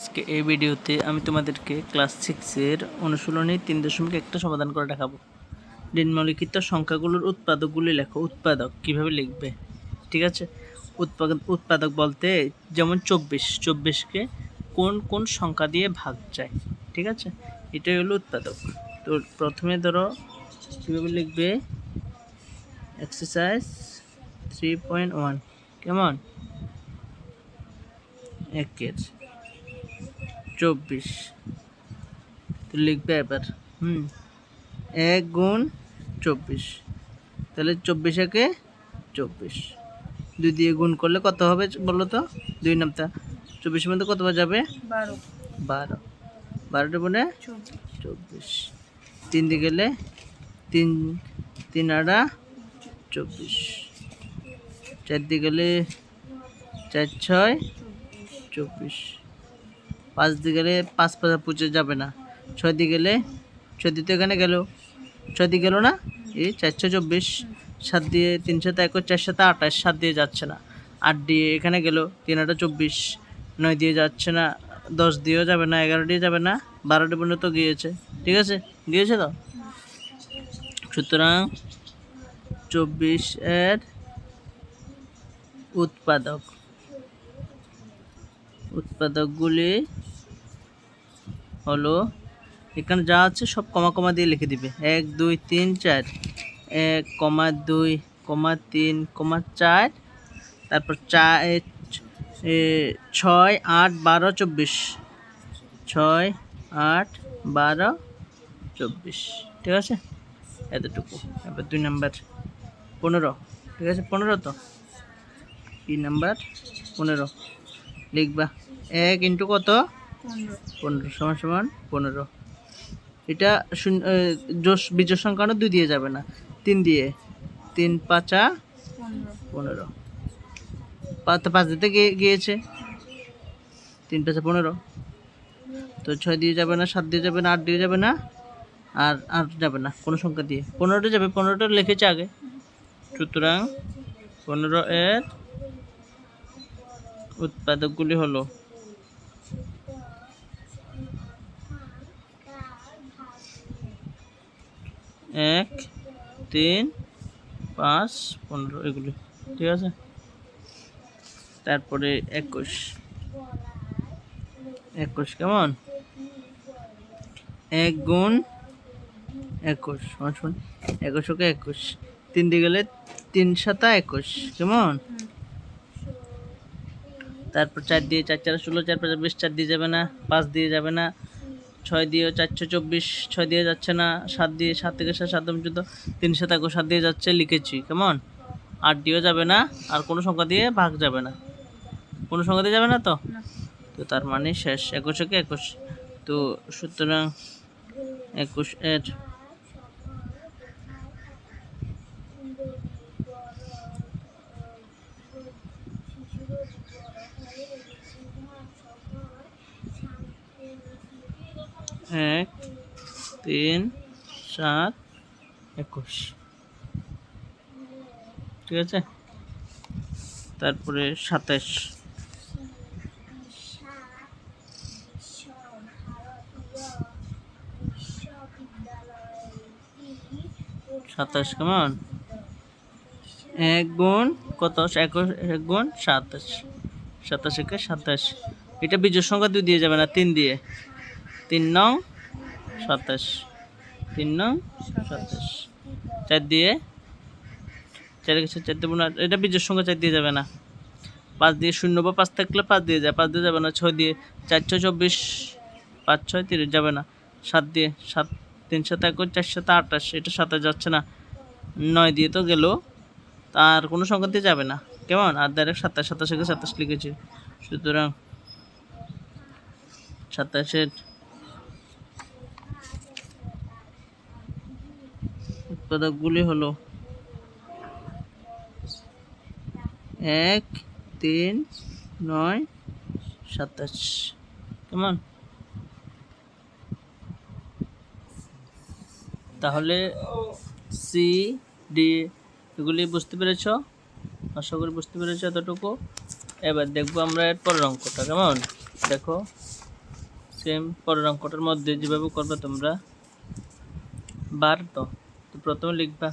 আজকে এই ভিডিওতে আমি তোমাদেরকে ক্লাস সিক্সের অনুশীলনী তিন দশমিক একটা সমাধান করে দেখাবো। নিম্নলিখিত সংখ্যাগুলোর উৎপাদকগুলি লেখো, উৎপাদক কীভাবে লিখবে, ঠিক আছে? উৎপাদক উৎপাদক বলতে যেমন চব্বিশ, চব্বিশকে কোন কোন সংখ্যা দিয়ে ভাগ যায় ঠিক আছে? এটাই হলো উৎপাদক। তো প্রথমে ধরো কীভাবে লিখবে? এক্সারসাইজ থ্রি পয়েন্ট ওয়ান কেমন? একের। চব্বিশ। তো লিখবে এবার হুম এক গুণ চব্বিশ। তাহলে চব্বিশ একে চব্বিশ। দুই দিয়ে গুণ করলে কত হবে বলো তো? দুই নামটা চব্বিশের মধ্যে কতবার যাবে? বারো। বারো। বারোটা বলে চব্বিশ। চব্বিশ। তিন দিয়ে গেলে তিন তিন আড়া চব্বিশ। চার দিয়ে গেলে চার ছয় চব্বিশ। পাঁচ দিয়ে গেলে পাঁচ পাঁচ পুচে যাবে না। ছয় দিয়ে গেলে, ছয় দিয়ে তো এখানে গেল। ছয় দিয়ে গেল না? এই চারশো চব্বিশ, সাত দিয়ে তিন সাথে এক, চার সাথে আঠাশ সাত দিয়ে যাচ্ছে না। আট দিয়ে এখানে গেল, তিন আটা চব্বিশ, নয় দিয়ে যাচ্ছে না, দশ দিয়েও যাবে না, এগারো দিয়ে যাবে না বারোটা পর্যন্ত গিয়েছে। ঠিক আছে? গিয়েছে তো? সুতরাং চব্বিশ এর উৎপাদক। উৎপাদকগুলি হলো, এখানে যা আছে সব কমা কমা দিয়ে লিখে দিবে। এক, দুই, তিন, চার। এক, কমা দুই, কমা তিন, কমা চার। তারপর চার ছয়, আট, বারো, চব্বিশ। ছয়, আট, বারো, চব্বিশ। ঠিক আছে? এতটুকু। এবার দুই নাম্বার, পনেরো। ঠিক আছে? পনেরো তো? তিন নাম্বার, পনেরো। লিখবা। এক ইন্টু কত? পনেরো। সমান সমান পনেরো। এটা শূন্য বিজোর সংখ্যা না দুই দিয়ে যাবে না। তিন দিয়ে। তিন পাঁচা পনেরো। পাঁচ দিতে গিয়ে, গিয়েছে। তিন পাঁচা পনেরো। তো ছয় দিয়ে যাবে না, সাত দিয়ে যাবে না, আট দিয়ে যাবে না, আর আর যাবে না কোনো সংখ্যা দিয়ে। পনেরোটা যাবে, পনেরোটা লিখেছে আগে। সুতরাং পনেরো এর উৎপাদকগুলি হলো এক, তিন, পাঁচ, পনেরো, এগুলি। ঠিক আছে? তারপরে একুশ। একুশ কেমন? এক গুণ একুশ। শোন শোন। একুশ ওকে একুশ। তিন দিয়ে গেলে তিন সাতা একুশ। কেমন? তারপর চার দিয়ে চার চার ষোলো, চার পাঁচ, বিশ, চার দিয়ে যাবে না, পাঁচ দিয়ে যাবে না। ছয় দিয়ে চারশো চব্বিশ ছয় দিয়ে যাচ্ছে না সাত দিয়ে সাত থেকে সাত সাত পর্যন্ত তিন সাত একুশ সাত দিয়ে যাচ্ছে লিখেছি কেমন? আট দিয়েও যাবে না আর কোনো সংখ্যা দিয়ে ভাগ যাবে না। কোনো সংখ্যা দিয়ে যাবে না তো? তো তার মানে শেষ একুশ একে একুশ। তো সুতরাং একুশ এর এক, তিন, সাত, একুশ। ঠিক আছে? তারপরে সাতাশ। সাতাশ, কেমন? এক গুণ কত? একুশ, এক গুণ সাতাশ। সাতাশ একে সাতাশ। এটা বিজয় সংখ্যা দুই দিয়ে যাবে না, তিন দিয়ে। তিন নং সাতাশ। তিন নং সাতাশ। চার দিয়ে চার একে চার দেবো না এটা বিজয় সংখ্যা চার দিয়ে যাবে না। পাঁচ দিয়ে শূন্য বা পাঁচ থাকলে পাঁচ দিয়ে যায়। পাঁচ দিয়ে যাবে না। ছয় দিয়ে চার, ছয়, চব্বিশ, পাঁচ, ছয়, তিরিশ যাবে না। সাত দিয়ে সাত, তিন সাত একুশ চার সাত আঠাশ। এটা সাতাশ যাচ্ছে না। নয় দিয়ে তো গেল। তার কোনো সংখ্যা দিয়ে যাবে না। কেমন? আর ডাইরেক্ট সাতাশ সাতাশ সাতাশ লিখেছে। সুতরাং সাতাশের উৎপাদকগুলি হলো এক, তিন, নয়, সাতাশ। কেমন? তাহলে সি ডি এগুলি বুঝতে পেরেছ? আশা করি বুঝতে পেরেছ এতটুকু। এবার দেখব আমরা এর পরের অঙ্কটা, কেমন? দেখো সেম পরের অঙ্কটার মধ্যে যেভাবে করবে তোমরা, বারো তো প্রথমে লিখবা।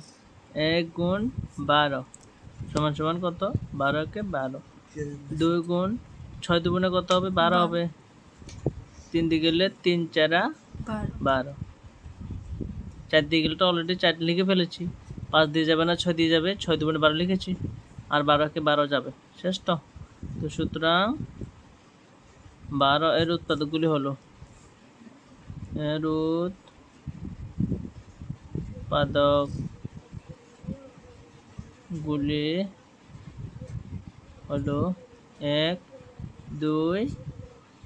এক গুণ বারো। সমান সমান কত? বারোকে বারো। দুই গুণ ছয় দুগুণে কত হবে? বারো হবে। তিন দিয়ে গেলে তিন চারা বারো। বারো। চার দিয়ে গেলে তো অলরেডি চার লিখে ফেলেছি। পাঁচ দিয়ে যাবে না ছয় দিয়ে যাবে। ছয় দুগুণে বারো লিখেছি। আর বারোকে বারো যাবে। শেষ তো? তো সুতরাং বারো এর উৎপাদকগুলি হলো এর উৎপাদক গুলি হলো এক দুই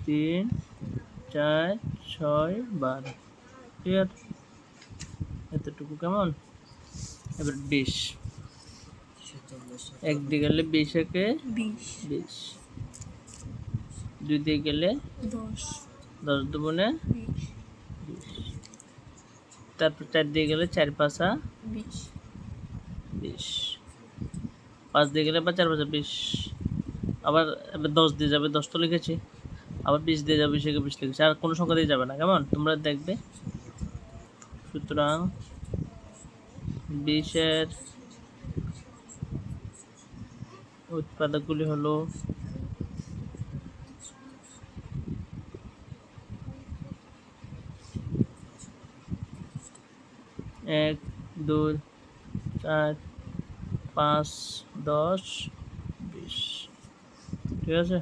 তিন চার ছয় বারো। ক্লিয়ার এতটুকু কেমন? এবার বিশ। একদিকে গেলে বিশ একে বিশ। বিশ। দুই দিকে গেলে দশ। দশ দুগুণে বিশ। তারপর চার দিয়ে গেলে চার পাঁচা বিশ। বিশ। পাঁচ দিয়ে গেলে বা চার পাঁচা বিশ। আবার দশ দিয়ে যাবে দশ তো লিখেছি। আবার বিশ দিয়ে যাবে বিশ বিশ লিখেছি। আর কোনো সংখ্যা দিয়ে যাবে না কেমন? তোমরা দেখবে। সুতরাং বিশের উৎপাদকগুলি হলো এক, দুই, চার, পাঁচ, দশ, বিশ। ঠিক আছে?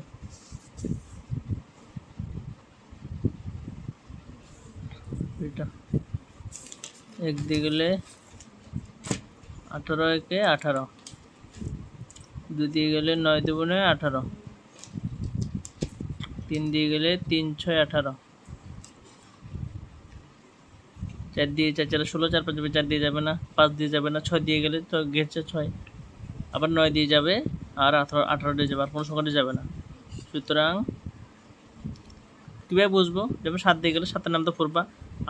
এটা এক দিয়ে গেলে আঠারো একে আঠারো। দুই দিয়ে গেলে নয় দুগুণে আঠারো। তিন দিয়ে গেলে তিন ছয় আঠারো। চার দিয়ে চার চার ষোলো চার পাঁচ যাবে চার দিয়ে যাবে না পাঁচ দিয়ে যাবে না ছয় দিয়ে গেলে তো গেছে ছয়। আবার নয় দিয়ে যাবে আর আঠারো আঠারো দিয়ে যাবে আর কোনো সংখ্যা দিয়ে যাবে না। সুতরাং কীভাবে বুঝব? যেমন সাত দিয়ে গেলে সাতের নাম তো পড়বা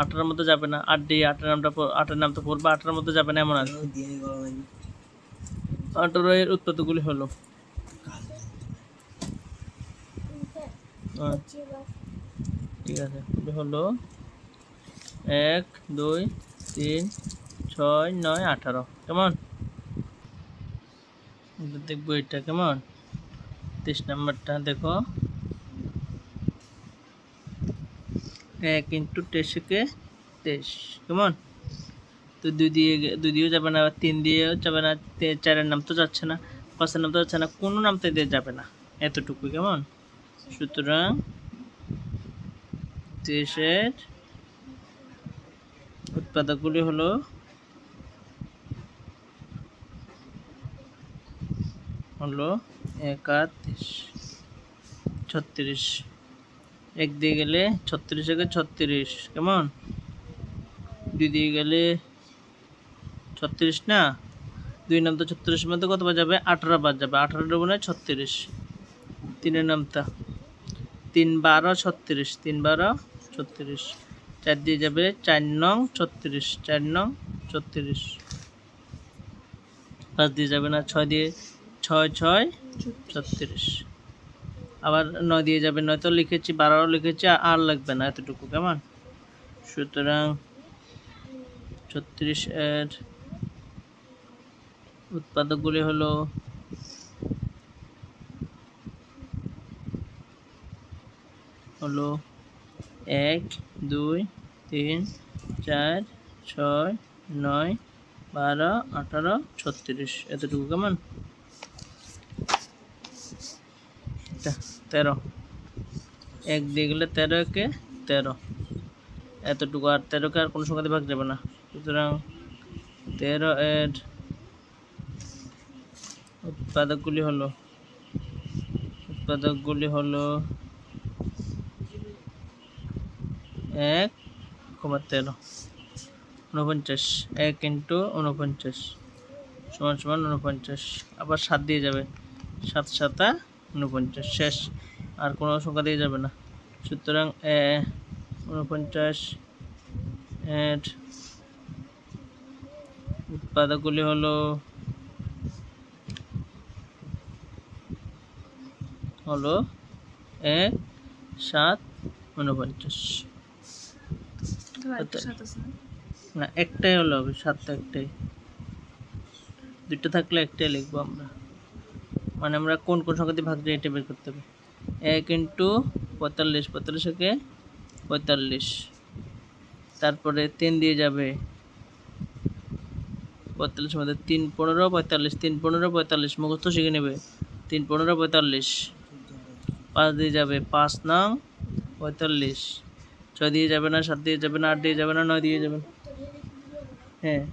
আঠারোর মধ্যে যাবে না আট দিয়ে আটের নামটা আটের নাম তো পড়বা আঠারোর মধ্যে যাবে না এমন আছে। আঠারো এর উৎপাদকগুলি হলো। আচ্ছা, ঠিক আছে হলো এক, দুই, তিন, ছয়, নয়, আঠারো। কেমন? দেখব এটা কেমন? তেইশ নাম্বারটা, দেখো। এক ইন্টু তেইশকে তেইশ। কেমন? তো দুই দিয়ে দুই দিয়েও যাবে না, তিন দিয়েও যাবে না চারের নাম তো যাচ্ছে না, পাঁচের নাম তো যাচ্ছে না, কোনো নাম তো দিয়ে যাবে না, এতটুকু, কেমন? সুতরাং, তেইশের উৎপাদকগুলি হলো হলো একাত্রিশ, ছত্রিশ। এক দিয়ে গেলে ছত্রিশ একে ছত্রিশ, কেমন? দুই দিয়ে গেলে ছত্রিশ না? দুই নাম তো ছত্রিশের মধ্যে কত বার যাবে? আঠারো বার যাবে। আঠারো ডবনে ছত্রিশ। তিনের নামটা তিন বারো, ছত্রিশ। তিন বারো, ছত্রিশ। চার দিয়ে যাবে চার নং ছত্রিশ, চার নং ছত্রিশ। পাঁচ দিয়ে যাবে না, ছয় দিয়ে, ছয় ছয় ছত্রিশ। আবার নয় দিয়ে যাবে নয় তো লিখেছি বারো লিখেছি আর- লাগবে না এতটুকু, কেমন? সুতরাং ছত্রিশ এর উৎপাদকগুলি হলো হলো এক, দুই, তিন, চার, ছয়, নয়, বারো, আঠারো, ছত্রিশ। এতটুকু কেমন? তেরো। এক দিয়ে গেলে তেরো একে তেরো। এতটুকু আর তেরোকে আর কোনো সংখ্যাতে ভাগ যাবে না। সুতরাং তেরো এর উৎপাদকগুলি হলো উৎপাদকগুলি হলো এক, কমা তেরো। উনপঞ্চাশ এক ইন্টু উনপঞ্চাশ সমান সমান উনপঞ্চাশ আবার সাত দিয়ে যাবে। সাত সাতা উনপঞ্চাশ শেষ। আর কোনো সংখ্যা দিয়ে যাবে না। সুতরাং এ উনপঞ্চাশ এর উৎপাদকগুলি হলো হলো এক সাত উনপঞ্চাশ না একটাই হলো হবে সাতটা একটাই। দুটো থাকলে একটাই লিখব আমরা। মানে আমরা কোন কোন সংখ্যা দিয়ে ভাগ দিয়ে এটা বের করতে হবে? এক ইন্টু পঁয়তাল্লিশ পঁয়তাল্লিশ থেকে পঁয়তাল্লিশ। তারপরে তিন দিয়ে যাবে পঁয়তাল্লিশের মধ্যে তিন পনেরো পঁয়তাল্লিশ তিন পনেরো পঁয়তাল্লিশ। মুখস্থ শিখে নেবে। তিন পনেরো পঁয়তাল্লিশ। পাঁচ দিয়ে যাবে পাঁচ নং পঁয়তাল্লিশ। ছয় দিয়ে যাবে না, সাত দিয়ে যাবে না, আট দিয়ে যাবে না, নয় দিয়ে যাবে হ্যাঁ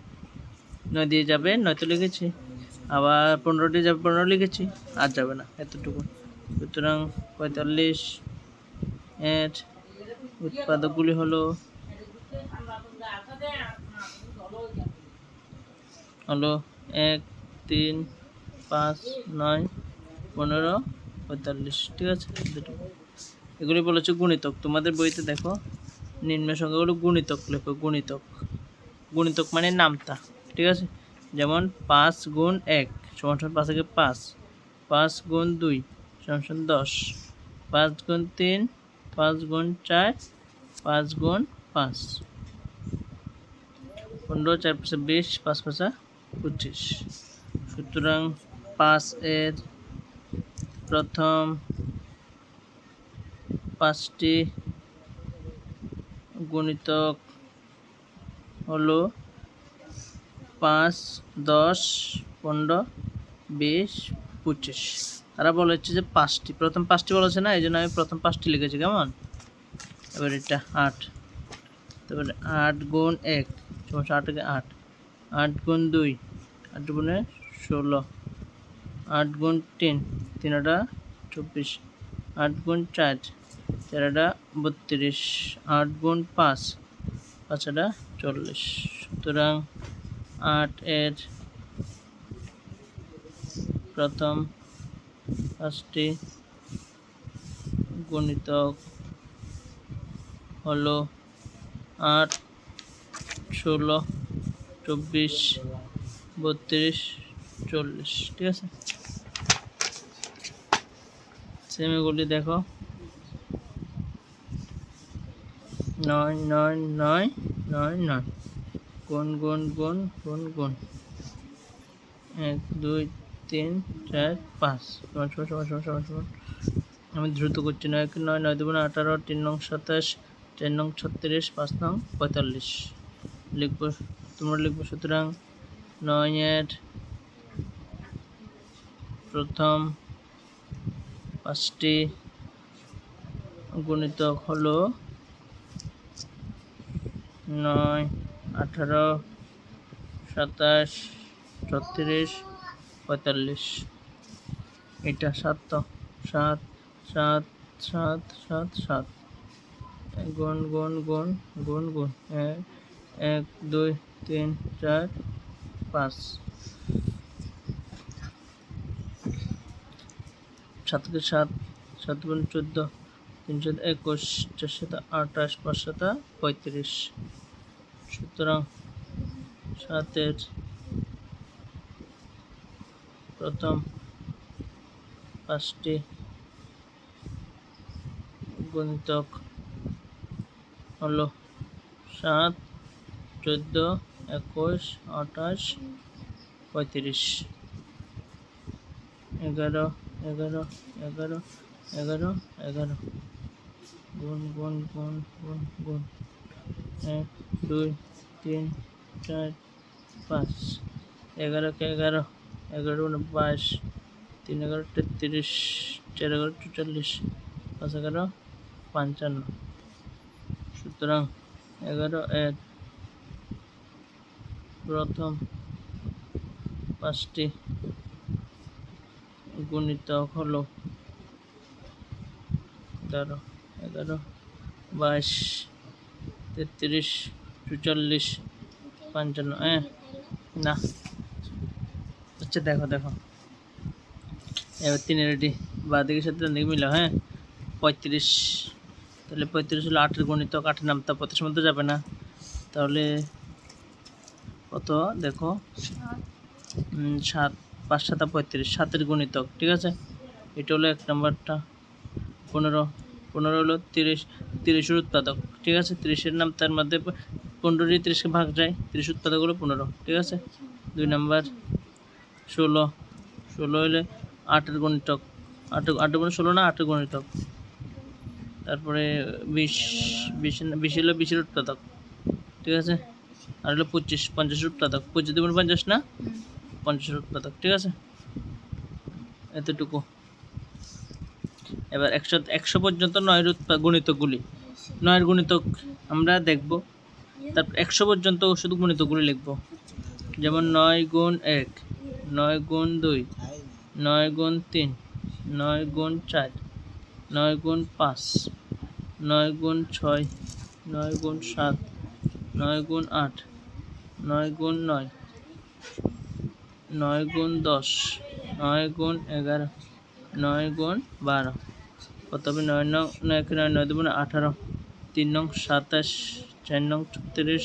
নয় দিয়ে যাবে, নয় তো লিখেছি। আবার পনেরো দিয়ে যাবে, পনেরো লিখেছি, আর যাবে না, এতটুকু। সুতরাং পঁয়তাল্লিশ এর উৎপাদকগুলি হলো হলো এক, তিন, পাঁচ, নয়, পনেরো, পঁয়তাল্লিশ, ঠিক আছে? দুটো। এগুলি বলেছে গুণিতক। তোমাদের বইতে দেখো, নিম্ন সংখ্যাগুলো গুণিতক লেখো, গুণিতক। গুণিতক মানে নামতা, ঠিক আছে? যেমন পাঁচ গুণ এক, সমান সমান পাঁচ থেকে পাঁচ। পাঁচ গুণ দুই, সমান সমান দশ। পাঁচ গুণ তিন, পাঁচ গুণ চার, পাঁচ গুণ পাঁচ। পনেরো, চার পাঁচে বিশ, পাঁচ পাঁচা পঁচিশ। সুতরাং পাঁচ এর প্রথম পাঁচটি গুণিতক হলো পাঁচ, দশ, পনেরো, বিশ, পঁচিশ। তারা বলেছে যে পাঁচটি, প্রথম পাঁচটি বলেছে না, এই জন্য আমি প্রথম পাঁচটি লিখেছি, কেমন? এবার এটা আট। তারপরে আট গুণ এক সমস্যা আট আট। আট গুণ দুই, আট গুণে ষোলো। আট গুণ তিন, তিনটা চব্বিশ। আট গুণ চার চারটা বত্রিশ, আট গুণ পাঁচ পাঁচটা চল্লিশ। সুতরাং আট এর প্রথম পাঁচটি গণিতক হলো আট, ষোলো, চব্বিশ, বত্রিশ, চল্লিশ। ঠিক আছে? সেমিগুলি দেখো। নয় নয় নয় নয় নয়। গুণ গুণ গুণ গুণ গুণ। এক, দুই, তিন, চার, পাঁচ। আমি দ্রুত করছি। নয়, এক, নয় নয়, দুগুণ আঠারো, তিন নং সাতাশ, চার নং ছত্রিশ, পাঁচ নং পঁয়তাল্লিশ। লিখব, তোমরা লিখব সুতরাং নয় এর প্রথম পাঁচটি গুণিতক হলো নয়, আঠারো, সাতাশ, ছত্রিশ, পঁয়তাল্লিশ। এটা সাত তো। সাত সাত সাত সাত সাত। গুণ গুণ গুণ গুণ গুণ। এক এক, দুই, তিন, চার, পাঁচ। সাত থেকে সাত সাত গুণ চোদ্দ, তিনশো একুশ, চারশত আঠাশ, পাঁচশত পঁয়ত্রিশ। সুতরাং সাতের প্রথম পাঁচটি গুণিতক হলো সাত, চোদ্দ, একুশ, আঠাশ, পঁয়ত্রিশ। এগারো এগারো এগারো এগারো এগারো। গুণ গুণ গুণ গুণ গুণ। এক, দুই, তিন, চার, পাঁচ। এগারোকে এগারো এগারো বাইশ, তিন এগারো তেত্রিশ, চার এগারো চুচল্লিশ পাঁচ এগারো পঞ্চান্ন। সুতরাং এগারো এর প্রথম পাঁচটি গুণিতক হলো এগারো এগারো, বাইশ তেত্রিশ, চুচল্লিশ, পঞ্চান্ন হ্যাঁ না। আচ্ছা দেখো দেখো। এবার তিনের রেডি বা দিকের সাথে দিকে মিলো হ্যাঁ? পঁয়ত্রিশ, তাহলে পঁয়ত্রিশ হলো আটের গণিতক, আটের নামতা পঁয়ত্রিশ মধ্যে যাবে না। তাহলে কত? দেখো সাত, পাঁচ, সাতা, পঁয়ত্রিশ, সাতের গণিতক, ঠিক আছে? এটা হলো এক নম্বরটা, পনেরো। পনেরো হলো তিরিশ, তিরিশের উৎপাদক, ঠিক আছে? তিরিশের নাম তার মধ্যে পনেরো দিয়ে তিরিশকে ভাগ যায় তিরিশ উৎপাদক হলো পনেরো, ঠিক আছে? দুই নাম্বার, ষোলো ষোলো হলে আটের গণিতক আট আট গুণ ষোলো না, আটের গণিতক। তারপরে বিশ বিশ বিশ হলো বিশের উৎপাদক, ঠিক আছে? আর হলো পঁচিশ, পঞ্চাশের উৎপাদক। পঁচিশ দুগুণ পঞ্চাশ না। পঞ্চাশের উৎপাদক, ঠিক আছে? এতটুকু। এবার একশো একশো পর্যন্ত নয়ের উৎপা গণিতকগুলি নয়ের গণিতক আমরা দেখব তারপর একশো পর্যন্ত শুধু গণিতকগুলি লিখব যেমন নয় গুণ এক নয় গুণ দুই নয় গুণ তিন নয় গুণ চার নয় গুণ পাঁচ নয় গুণ ছয় নয় গুণ সাত নয় গুণ আট নয় গুণ নয় নয় গুণ দশ নয় গুণ এগারো নয় গুণ বারো কত নয় নং একে নয় নয় দেবো আঠারো, তিন নং, সাতাশ, চার নং, ছত্রিশ,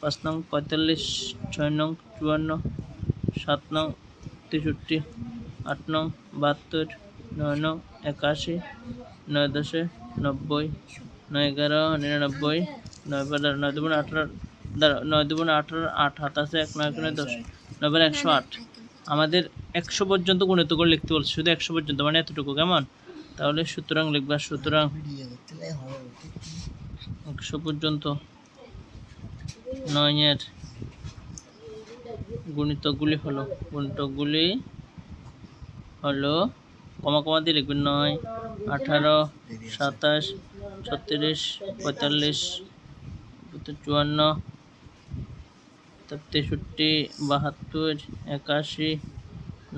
পাঁচ নং, পঁয়তাল্লিশ, ছয় নং, চুয়ান্ন, সাত নং, তেষট্টি, আট নং, বাহাত্তর, নয় নং, একাশি, নয় দশে নব্বই, নয় এগারো, নিরানব্বই, নয় বারো নয় দুগুণ আঠারো নয় দুগুণ আঠারো, আট হাতাশে এক নয়, একে নয়, দশ, নয় বারো, একশো আট। আমাদের একশো পর্যন্ত গুণিত করে লিখতে বলছে, শুধু একশো পর্যন্ত মানে এতটুকু, কেমন? তাহলে সুতরাং লিখবা, সুতরাং একশো পর্যন্ত নয়ের গুণিতকগুলি হলো গুণিতকগুলি হলো, কমা কমা দিয়ে লিখবেন নয়, আঠারো, সাতাশ, ছত্রিশ, পঁয়তাল্লিশ চুয়ান্ন, তেষট্টি, বাহাত্তর, একাশি,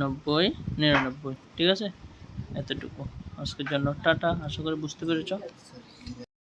নব্বই, নিরানব্বই, ঠিক আছে? এতটুকু। আজকের জন্য। টাটা আশা করি বুঝতে পেরেছ।